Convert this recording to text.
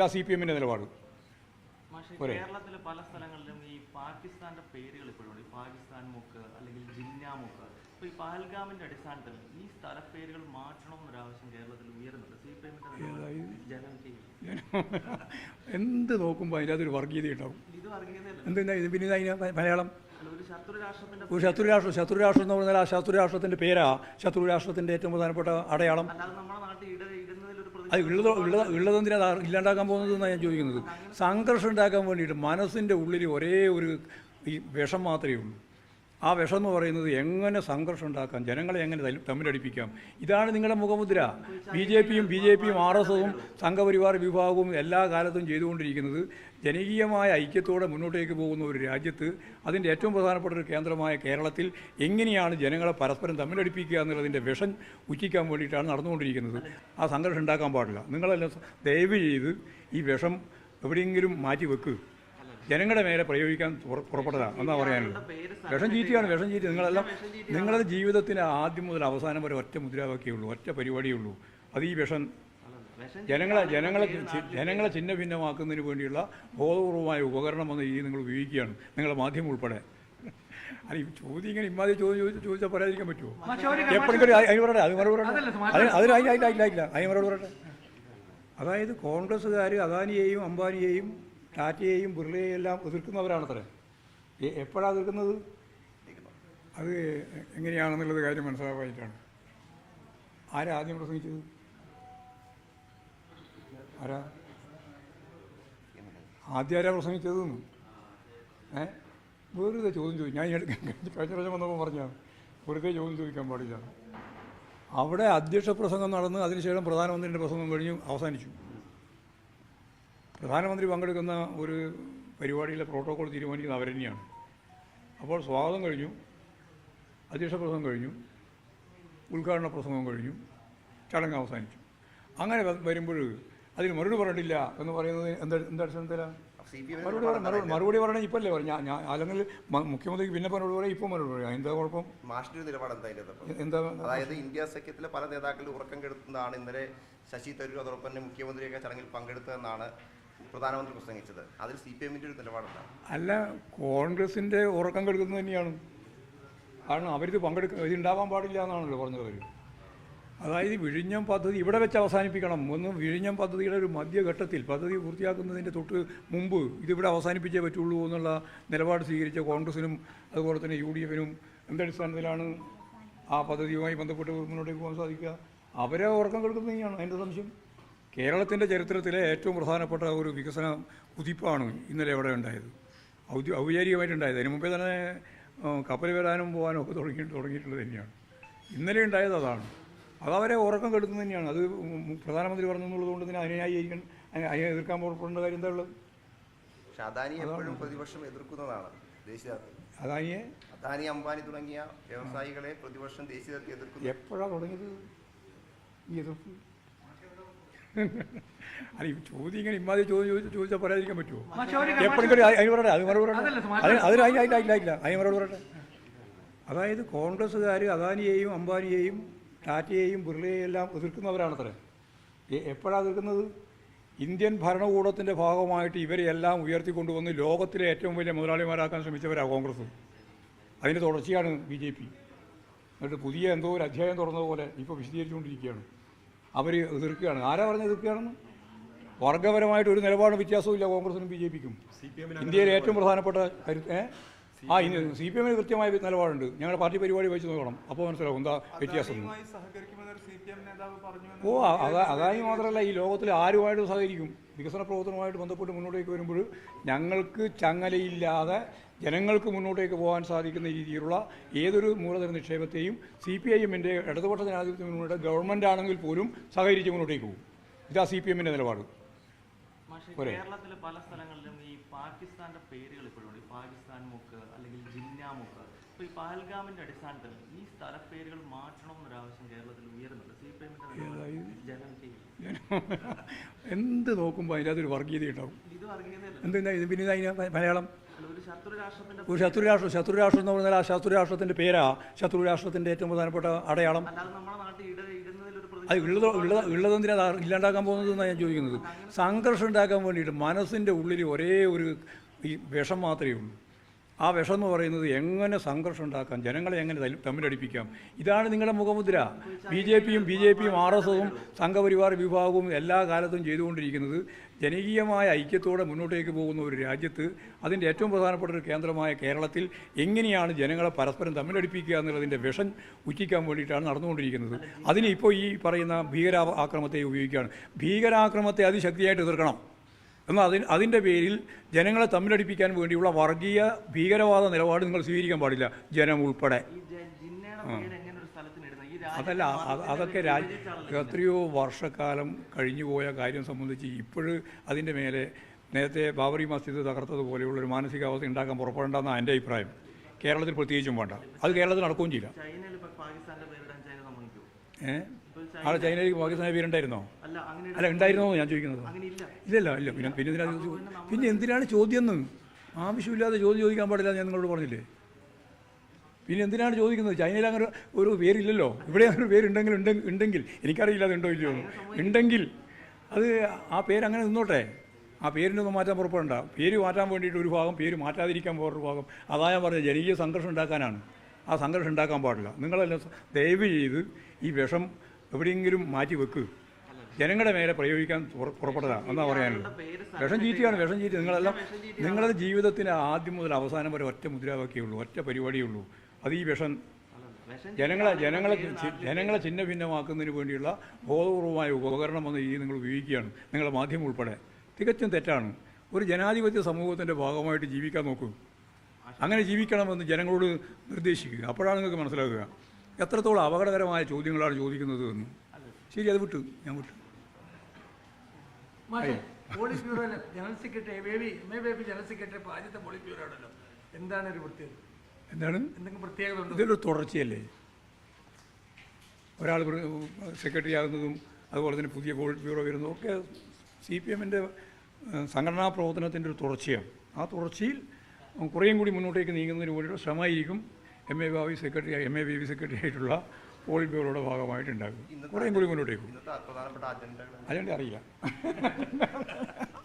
ഇതാ C P എമ്മിന്റെ നിലപാട്. കേരളത്തിലെ പല സ്ഥലങ്ങളിലും ഈ പാകിസ്ഥാന്റെ പേരുകൾ പാകിസ്ഥാൻ മുക്ക് അല്ലെങ്കിൽ ജിന്ന മുക്ക്. ഈ അടിസ്ഥാനത്തിൽ ഈ സ്ഥലപ്പേരുകൾ മാറ്റണമെന്നൊരു ആവശ്യം കേരളത്തിൽ ഉയരുന്നുണ്ട്. സി പി എമ്മിന്റെ ജനം എന്ത് നോക്കുമ്പോ അതിന്റെ അതൊരു വർഗീയത ഉണ്ടാവും? എന്തിനാ ഇത്? പിന്നെ അതിന് മലയാളം. ഒരു ശത്രു രാഷ്ട്രം ശത്രു ശത്രുരാഷ്ട്രം ശത്രുരാഷ്ട്രം എന്ന് പറഞ്ഞാൽ ആ ശത്രുരാഷ്ട്രത്തിന്റെ പേരാ. ശത്രുരാഷ്ട്രത്തിന്റെ ഏറ്റവും പ്രധാനപ്പെട്ട അടയാളം അല്ലാതെ നമ്മുടെ നാട്ടിൽ ഇട ഇടുന്നതിൽ ഒരു പ്രതി അത് ഉള്ളത് ഉള്ളത് ഉള്ളതെന്തിനാ ഇല്ലാണ്ടാക്കാൻ പോകുന്നത് എന്നാണ് ഞാൻ ചോദിക്കുന്നത്? സംഘർഷം ഉണ്ടാക്കാൻ വേണ്ടിയിട്ട് മനസ്സിന്റെ ഉള്ളിൽ ഒരേ ഒരു ഈ വിഷം മാത്രമേ ഉള്ളൂ. ആ വിഷം എന്ന് പറയുന്നത് എങ്ങനെ സംഘർഷം ഉണ്ടാക്കാം? ജനങ്ങളെ എങ്ങനെ തമ്മിലടിപ്പിക്കാം? ഇതാണ് നിങ്ങളുടെ മുഖമുദ്ര. ബി ജെ പിയും ബി ജെ പിയും ആർ എസ് എസും സംഘപരിവാർ വിഭാഗവും എല്ലാ കാലത്തും ചെയ്തുകൊണ്ടിരിക്കുന്നത് ജനകീയമായ ഐക്യത്തോടെ മുന്നോട്ടേക്ക് പോകുന്ന ഒരു രാജ്യത്ത് അതിന്റെ ഏറ്റവും പ്രധാനപ്പെട്ട ഒരു കേന്ദ്രമായ കേരളത്തിൽ എങ്ങനെയാണ് ജനങ്ങളെ പരസ്പരം തമ്മിലടിപ്പിക്കുക എന്നുള്ളതിന്റെ വിഷം ഉച്ചിക്കാൻ വേണ്ടിയിട്ടാണ് നടന്നുകൊണ്ടിരിക്കുന്നത്. ആ സംഘർഷം ഉണ്ടാക്കാൻ പാടില്ല. നിങ്ങളെല്ലാം ദയവ് ചെയ്ത് ഈ വിഷം എവിടെയെങ്കിലും മാറ്റി വെക്ക് ജനങ്ങളുടെ മേലെ പ്രയോഗിക്കാൻ പുറപ്പെട്ടതാണ് എന്നാ പറയാനുള്ളത് വിഷം ചീറ്റിയാണ് വിഷം ചീറ്റി നിങ്ങളെല്ലാം നിങ്ങളുടെ ജീവിതത്തിന് ആദ്യം മുതൽ അവസാനം വരെ ഒറ്റ മുദ്രാവാക്യേ ഉള്ളൂ ഒറ്റ പരിപാടിയേ ഉള്ളൂ അത് ഈ വിഷം ജനങ്ങളെ ജനങ്ങളെ ജനങ്ങളെ ചിഹ്ന ഭിന്നമാക്കുന്നതിന് വേണ്ടിയുള്ള ബോധപൂർവമായ ഉപകരണം എന്ന രീതി നിങ്ങൾ ഉപയോഗിക്കുകയാണ് നിങ്ങളുടെ മാധ്യമം ഉൾപ്പെടെ അല്ല ഈ ചോദ്യം ഇങ്ങനെ ഇമാതിരി ചോദ്യം ചോദിച്ചാൽ ചോദിച്ചാൽ പറയാതിരിക്കാൻ പറ്റുമോ എപ്പോഴും അതിന് പറയട്ടെ അത് മറുപടി പറയട്ടെ അതിന് അതിന് അതിന് അതിന് അതിന് മറുപടി പറയട്ടെ അതായത് കോൺഗ്രസ്സുകാർ അദാനിയെയും അംബാനിയെയും ടാറ്റയെയും ബിർളയെയും എല്ലാം എതിർക്കുന്നവരാണത്രേ. എപ്പോഴാണ് എതിർക്കുന്നത്? അത് എങ്ങനെയാണെന്നുള്ളത് കാര്യം മനസ്സിലാക്കായിട്ടാണ് ആരാ ആദ്യം പ്രസംഗിച്ചത്? ആരാ? ആദ്യം ആരാ പ്രസംഗിച്ചത് ഏ? വെറുതെ ചോദ്യം ചോദിക്കും ഞാൻ കഴിഞ്ഞ പ്രാവശ്യം വന്നപ്പോൾ പറഞ്ഞാണ് വെറുതെ ചോദ്യം ചോദിക്കാൻ പാടില്ല. അവിടെ അധ്യക്ഷ പ്രസംഗം നടന്ന് അതിനുശേഷം പ്രധാനമന്ത്രിയുടെ പ്രസംഗം കഴിഞ്ഞു അവസാനിച്ചു. പ്രധാനമന്ത്രി പങ്കെടുക്കുന്ന ഒരു പരിപാടിയിലെ പ്രോട്ടോകോൾ തീരുമാനിക്കുന്നത് അവർ തന്നെയാണ്. അപ്പോൾ സ്വാഗതം കഴിഞ്ഞു അധ്യക്ഷ പ്രസംഗം കഴിഞ്ഞു ഉദ്ഘാടന പ്രസംഗം കഴിഞ്ഞു ചടങ്ങ് അവസാനിച്ചു. അങ്ങനെ വരുമ്പോൾ അതിന് മറുപടി പറഞ്ഞിട്ടില്ല എന്ന് പറയുന്നത് എന്താ എന്താ അടിസ്ഥാനത്തിലാണ് മറുപടി മറുപടി മറുപടി ഇപ്പം അല്ലേ പറഞ്ഞു ഞാൻ അല്ലെങ്കിൽ മുഖ്യമന്ത്രിക്ക് പിന്നെ മറുപടി പറയാം ഇപ്പം മറുപടി പറയാം. എന്താ കുഴപ്പം? മാഷിന്റെ നിലപാട് എന്താ? എന്താ അതായത് ഇന്ത്യ സഖ്യത്തിലെ പല നേതാക്കളും ഉറക്കം കെടുത്തുന്നതാണ് ഇന്നലെ ശശി തരൂർ അതോടൊപ്പം തന്നെ മുഖ്യമന്ത്രിയൊക്കെ ചടങ്ങിൽ പങ്കെടുത്തതെന്നാണ് പ്രധാനമന്ത്രി പ്രസംഗിച്ചത്. അതിൽ സി പി എമ്മിന്റെ ഒരു നിലപാടുണ്ടാകും അല്ല കോൺഗ്രസിന്റെ ഉറക്കം കെടുക്കുന്നത് തന്നെയാണ്. കാരണം അവരിത് പങ്കെടുക്ക ഇതുണ്ടാവാൻ പാടില്ല എന്നാണല്ലോ പറഞ്ഞത് അവർ അതായത് വിഴിഞ്ഞം പദ്ധതി ഇവിടെ വെച്ച് അവസാനിപ്പിക്കണം. ഒന്ന് വിഴിഞ്ഞം പദ്ധതിയുടെ ഒരു മധ്യഘട്ടത്തിൽ പദ്ധതി പൂർത്തിയാക്കുന്നതിന്റെ തൊട്ട് മുമ്പ് ഇതിവിടെ അവസാനിപ്പിച്ചേ പറ്റുള്ളൂ എന്നുള്ള നിലപാട് സ്വീകരിച്ച കോൺഗ്രസിനും അതുപോലെ തന്നെ യു ഡി എഫിനും എന്തടിസ്ഥാനത്തിലാണ് ആ പദ്ധതിയുമായി ബന്ധപ്പെട്ട് മുന്നോട്ടേക്ക് പോകാൻ സാധിക്കുക. അവരെ ഉറക്കം കെടുക്കുന്നത് തന്നെയാണ്. അതിന്റെ സംശയം? കേരളത്തിന്റെ ചരിത്രത്തിലെ ഏറ്റവും പ്രധാനപ്പെട്ട ഒരു വികസന കുതിപ്പാണ് ഇന്നലെ അവിടെ ഉണ്ടായത്. ഔദ്യ ഔപചാരികമായിട്ടുണ്ടായത്. അതിന് മുമ്പേ തന്നെ കപ്പൽ വരാനും പോകാനും ഒക്കെ തുടങ്ങി തുടങ്ങിയിട്ടുള്ളത് തന്നെയാണ്. ഇന്നലെ ഉണ്ടായത് അതാണ്. അതവരെ ഉറക്കം കെടുക്കുന്നത് തന്നെയാണ്. അത് പ്രധാനമന്ത്രി പറഞ്ഞെന്നുള്ളത് കൊണ്ട് തന്നെ അതിനായിരിക്കണം അതിനെ എതിർക്കാൻ പുറപ്പെടേണ്ട കാര്യം എന്താ ഉള്ളത് പക്ഷെ അദാനി എപ്പോഴും പ്രതിപക്ഷം എതിർക്കുന്നതാണ് ദേശീയ അദാനിയെ? അദാനി അംബാനി തുടങ്ങിയ വ്യവസായികളെ പ്രതിപക്ഷം ദേശീയ എതിർക്കുന്നു. എപ്പോഴാണ് തുടങ്ങിയത്? ഈ എതിർപ്പ്? അല്ല ഈ ചോദ്യം ഇങ്ങനെ ഇമ്മാതിരി ചോദ്യം ചോദിച്ചാൽ ചോദിച്ചാൽ പറയാതിരിക്കാൻ പറ്റുമോ എപ്പോഴും അതിന് പറയട്ടെ അത് മറുപടി പറയട്ടെ അതിന് അതിന് അതിന് അതിന് അതിന് അതിന് മറുപടി പറയട്ടെ അതായത് കോൺഗ്രസ്സുകാർ അദാനിയെയും അംബാനിയെയും ടാറ്റയെയും ബിർളയെയും എല്ലാം എതിർക്കുന്നവരാണത്രേ. എപ്പോഴാണ് എതിർക്കുന്നത്? ഇന്ത്യൻ ഭരണകൂടത്തിന്റെ ഭാഗമായിട്ട് ഇവരെയെല്ലാം ഉയർത്തിക്കൊണ്ടുവന്ന് ലോകത്തിലെ ഏറ്റവും വലിയ മുതലാളിമാരാക്കാൻ ശ്രമിച്ചവരാണ് കോൺഗ്രസ്. അതിന്റെ തുടർച്ചയാണ് ബി ജെ പി. എന്നിട്ട് പുതിയ എന്തോ ഒരു അധ്യായം തുറന്നതുപോലെ ഇപ്പോൾ വിശദീകരിച്ചുകൊണ്ടിരിക്കുകയാണ്. അവർ എതിർക്കുകയാണ്. ആരാ പറഞ്ഞ് എതിർക്കുകയാണെന്ന്? വർഗപരമായിട്ട് ഒരു നിലപാട് വ്യത്യാസവും ഇല്ല കോൺഗ്രസിനും ബി ജെ പിക്കും. ഇന്ത്യയിലെ ഏറ്റവും പ്രധാനപ്പെട്ട കരു ഏ ഇനി സി പി എമ്മിന് കൃത്യമായ നിലപാടുണ്ട്. ഞങ്ങളുടെ പാർട്ടി പരിപാടി വെച്ച് നോക്കണം. അപ്പോൾ മനസ്സിലാവും എന്താ വ്യത്യാസം. ഓ അതായി മാത്രമല്ല ഈ ലോകത്തിൽ ആരുമായിട്ട് സഹകരിക്കും. വികസന പ്രവർത്തനവുമായിട്ട് ബന്ധപ്പെട്ട് മുന്നോട്ടേക്ക് വരുമ്പോൾ ഞങ്ങൾക്ക് ചങ്ങലയില്ലാതെ ജനങ്ങൾക്ക് മുന്നോട്ടേക്ക് പോകാൻ സാധിക്കുന്ന രീതിയിലുള്ള ഏതൊരു മൂലധന നിക്ഷേപത്തെയും സി പി ഐ എമ്മിന്റെ ഇടതുപക്ഷ ജനാധിപത്യ മുന്നോട്ട് ഗവൺമെന്റ് ആണെങ്കിൽ പോലും സഹകരിച്ച് മുന്നോട്ടേക്ക് പോകും. ഇതാ സി പി എമ്മിന്റെ നിലപാട്? കേരളത്തിലെ പല സ്ഥലങ്ങളിലും ഈ പാകിസ്ഥാന്റെ പേരുകൾ ഇപ്പോഴും ഉണ്ട്. പാകിസ്ഥാൻ മുക്ക് അല്ലെങ്കിൽ ജിന്ന മുക്ക്. അപ്പൊ ഈ പഹൽഗാമിന്റെ അടിസ്ഥാനത്തിൽ ഈ സ്ഥലപ്പേരുകൾ മാറ്റണമെന്നൊരു ആവശ്യം കേരളത്തിൽ ഉയരുന്നുണ്ട്. സി പി എമ്മിന്റെ ജനം എന്ത് നോക്കുമ്പോൾ അതിന്റെ അതൊരു വർഗീയത ഉണ്ടാവും? ഇത് വർഗീയത എന്തിനാ ഇത്? പിന്നെ അതിന് മലയാളം? ഒരു ശത്രുരാഷ്ട്രം ശത്രുരാഷ്ട്രം എന്ന് പറഞ്ഞാൽ ആ ശത്രുരാഷ്ട്രത്തിന്റെ പേരാ ശത്രുരാഷ്ട്രത്തിന്റെ ഏറ്റവും പ്രധാനപ്പെട്ട അടയാളം. നമ്മുടെ നാട്ടിൽ അത് ഉള്ളത് ഉള്ളത് ഉള്ളതെന്തിനാ ഇല്ലാണ്ടാക്കാൻ പോകുന്നത് എന്നാണ് ഞാൻ ചോദിക്കുന്നത്? സംഘർഷം ഉണ്ടാക്കാൻ വേണ്ടിയിട്ട് മനസ്സിന്റെ ഉള്ളിൽ ഒരേ ഒരു ഈ വിഷം മാത്രമേ ഉള്ളൂ. ആ വിഷം എന്ന് പറയുന്നത് എങ്ങനെ സംഘർഷം ഉണ്ടാക്കാം? ജനങ്ങളെ എങ്ങനെ തമ്മിലടിപ്പിക്കാം? ഇതാണ് നിങ്ങളുടെ മുഖമുദ്ര. ബി ജെ പിയും ബി ജെ പിയും ആർ എസ് എസും സംഘപരിവാർ വിഭാഗവും എല്ലാ കാലത്തും ചെയ്തുകൊണ്ടിരിക്കുന്നത് ജനകീയമായ ഐക്യത്തോടെ മുന്നോട്ടേക്ക് പോകുന്ന ഒരു രാജ്യത്ത് അതിന്റെ ഏറ്റവും പ്രധാനപ്പെട്ട ഒരു കേന്ദ്രമായ കേരളത്തിൽ എങ്ങനെയാണ് ജനങ്ങളെ പരസ്പരം തമ്മിലടിപ്പിക്കുക എന്നുള്ളതിന്റെ വിഷം ഉച്ചിക്കാൻ വേണ്ടിയിട്ടാണ് നടന്നുകൊണ്ടിരിക്കുന്നത്. അതിന് ഇപ്പോൾ ഈ പറയുന്ന ഭീകര ആക്രമത്തെ ഉപയോഗിക്കുകയാണ്. ഭീകരാക്രമത്തെ അതിശക്തിയായിട്ട് എതിർക്കണം. എന്നാൽ അതിന് അതിന്റെ പേരിൽ ജനങ്ങളെ തമ്മിലടിപ്പിക്കാൻ വേണ്ടിയുള്ള വർഗീയ ഭീകരവാദ നിലപാട് നിങ്ങൾ സ്വീകരിക്കാൻ പാടില്ല. ജനം ഉൾപ്പെടെ. അതല്ല അതൊക്കെ രാജ് എത്രയോ വർഷക്കാലം കഴിഞ്ഞുപോയ കാര്യം സംബന്ധിച്ച് ഇപ്പോഴും അതിന്റെ മേലെ നേരത്തെ ബാബറി മസ്ജിദ് തകർത്തതുപോലെയുള്ള ഒരു മാനസികാവസ്ഥ ഉണ്ടാക്കാൻ പുറപ്പെടേണ്ടെന്നാണ് എന്റെ അഭിപ്രായം. കേരളത്തിൽ പ്രത്യേകിച്ചും വേണ്ട. അത് കേരളത്തിൽ നടക്കുകയും ചെയ്യില്ല. ഏഹ് ആ ചൈനയിലേക്ക് പാകിസ്ഥാനെ പേരുണ്ടായിരുന്നോ അല്ല ഉണ്ടായിരുന്നോ ഞാൻ ചോദിക്കുന്നത്. ഇല്ലല്ല ഇല്ല. പിന്നെ പിന്നെ? പിന്നെ എന്തിനാണ് ചോദ്യം എന്ന് ആവശ്യമില്ലാതെ ചോദ്യം ചോദിക്കാൻ പാടില്ല ഞാൻ നിങ്ങളോട് പറഞ്ഞില്ലേ? പിന്നെ എന്തിനാണ് ചോദിക്കുന്നത്? ചൈനയിൽ അങ്ങനെ ഒരു പേരില്ലല്ലോ. ഇവിടെ അങ്ങനെ ഒരു പേരുണ്ടെങ്കിൽ ഉണ്ടെ- ഉണ്ടെങ്കിൽ. എനിക്കറിയില്ല അത് ഉണ്ടോ ഇല്ലയോ ഉണ്ടെങ്കിൽ അത് ആ പേര് അങ്ങനെ നിന്നോട്ടെ. ആ പേരിനൊന്നും മാറ്റാൻ പുറപ്പെടണ്ട. പേര് മാറ്റാൻ വേണ്ടിയിട്ട് ഒരു ഭാഗം പേര് മാറ്റാതിരിക്കാൻ വേറൊരു ഭാഗം. അതാ ഞാൻ പറഞ്ഞത്. ജനകീയ സംഘർഷം ഉണ്ടാക്കാനാണ്. ആ സംഘർഷം ഉണ്ടാക്കാൻ പാടില്ല. നിങ്ങളെല്ലാം ദയവ് ചെയ്ത് ഈ വിഷം എവിടെയെങ്കിലും മാറ്റി വെക്ക്. ജനങ്ങളുടെ മേലെ പ്രയോഗിക്കാൻ പുറപ്പെടുക എന്നാ പറയാനുള്ളത്. വിഷം ചീറ്റിയാണ് വിഷം ചീറ്റി. നിങ്ങളെല്ലാം നിങ്ങളുടെ ജീവിതത്തിന് ആദ്യം മുതൽ അവസാനം വരെ ഒറ്റ മുദ്രാവാക്യേ ഉള്ളൂ. ഒറ്റ പരിപാടിയേ ഉള്ളൂ. അത് ഈ വിഷം ജനങ്ങളെ ജനങ്ങളെ ജനങ്ങളെ ചിഹ്ന ഭിന്നമാക്കുന്നതിന് വേണ്ടിയുള്ള ബോധപൂർവമായ ഉപകരണം വന്ന് ഈ നിങ്ങൾ ഉപയോഗിക്കുകയാണ്. നിങ്ങളുടെ മാധ്യമം ഉൾപ്പെടെ. തികച്ചും തെറ്റാണ്. ഒരു ജനാധിപത്യ സമൂഹത്തിന്റെ ഭാഗമായിട്ട് ജീവിക്കാൻ നോക്കൂ. അങ്ങനെ ജീവിക്കണമെന്ന് ജനങ്ങളോട് നിർദ്ദേശിക്കുക. അപ്പോഴാണ് നിങ്ങൾക്ക് മനസ്സിലാക്കുക എത്രത്തോളം അപകടകരമായ ചോദ്യങ്ങളാണ് ചോദിക്കുന്നത് എന്ന്. ശരി അത് വിട്ടു. ഞാൻ വിട്ടു. മാഷെ polit ബ്യൂറോയിലെ general secretary A Baby M A Baby general secretary ഇപ്പോൾ ആദ്യത്തെ പോളിറ്റ് ബ്യൂറോ ആണല്ലോ. എന്താണ് ഒരു പ്രത്യേകത എന്താണ്? എന്തെങ്കിലും പ്രത്യേകത ഉണ്ടോ ഇതൊരു തുടർച്ചയല്ലേ? ഒരാൾ സെക്രട്ടറി ആകുന്നതും അതുപോലെ തന്നെ പുതിയ ഗോൾഡ് ബ്യൂറോ വരുന്നതും ഒക്കെ സി പി എമ്മിന്റെ സംഘടനാ പ്രവർത്തനത്തിന്റെ ഒരു തുടർച്ചയാണ്. ആ തുടർച്ചയിൽ കുറേയും കൂടി മുന്നോട്ടേക്ക് നീങ്ങുന്നതിന് വേണ്ടിയുള്ള ശ്രമമായിരിക്കും M A Baby secretary M A Baby secretary ആയിട്ടുള്ള പോളിറ്റ് ബ്യൂറോയുടെ ഭാഗമായിട്ടുണ്ടാകും കുറേയും കൂടി മുന്നോട്ടേക്കും അതുകൊണ്ട് അറിയില്ല.